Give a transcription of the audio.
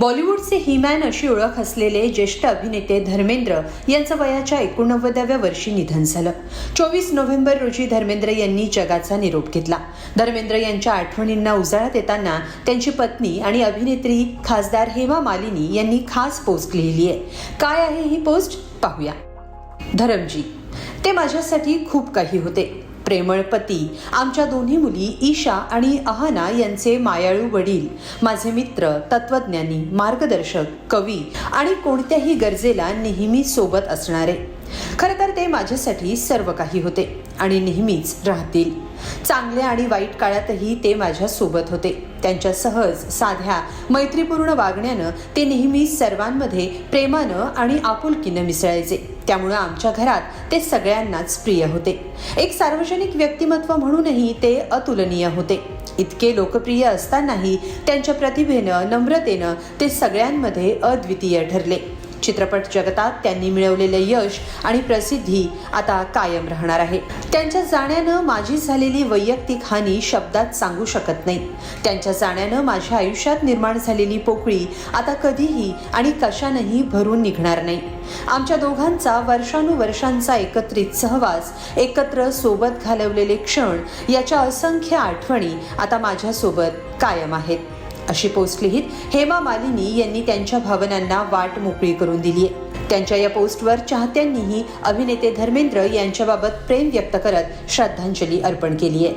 बॉलिवूडचे हिमॅन अशी ओळख असलेले ज्येष्ठ अभिनेते धर्मेंद्र यांचं वयाच्या एकोणनव्वदाव्या वर्षी निधन झालं. चोवीस नोव्हेंबर रोजी धर्मेंद्र यांनी जगाचा निरोप घेतला. धर्मेंद्र यांच्या आठवणींना उजाळा देताना त्यांची पत्नी आणि अभिनेत्री खासदार हेमा मालिनी यांनी खास पोस्ट लिहिली आहे. काय आहे ही पोस्ट? पाहूया. धरमजी ते माझ्यासाठी खूप काही होते. प्रेमळ पती आमच्या दोन्ही मुली ईशा आणि अहाना यांचे मायाळू वडील. माझे मित्र तत्वज्ञानी मार्गदर्शक कवी आणि कोणत्याही गरजेला नेहमी सोबत असणारे. खरं तर ते माझ्यासाठी सर्व काही होते आणि नेहमीच राहतील. चांगल्या आणि वाईट काळातही ते माझ्या सोबत होते. त्यांच्या सहज साध्या मैत्रीपूर्ण वागण्यानं ते नेहमी सर्वांमध्ये प्रेमानं आणि आपुलकीनं मिसळायचे. त्यामुळं आमच्या घरात ते सगळ्यांनाच प्रिय होते. एक सार्वजनिक व्यक्तिमत्व म्हणूनही ते अतुलनीय होते. इतके लोकप्रिय असतानाही त्यांच्या प्रतिभेनं नम्रतेनं ते सगळ्यांमध्ये अद्वितीय ठरले. चित्रपट जगतात त्यांनी मिळवलेले यश आणि प्रसिद्धी आता कायम राहणार आहे. त्यांच्या जाण्यानं माझी झालेली वैयक्तिक हानी शब्दात सांगू शकत नाही. त्यांच्या जाण्यानं माझ्या आयुष्यात निर्माण झालेली पोकळी आता कधीही आणि कशानंही भरून निघणार नाही. आमच्या दोघांचा वर्षानुवर्षांचा एकत्रित सहवास एकत्र सोबत घालवलेले क्षण याच्या असंख्य आठवणी आता माझ्यासोबत कायम आहेत. अशी पोस्ट लिहित हेमा मालिनी यांनी त्यांच्या भावनांना वाट मोकळी करून दिली आहे. त्यांच्या या पोस्टवर चाहत्यांनीही अभिनेते धर्मेंद्र यांच्याबाबत प्रेम व्यक्त करत श्रद्धांजली अर्पण केली आहे.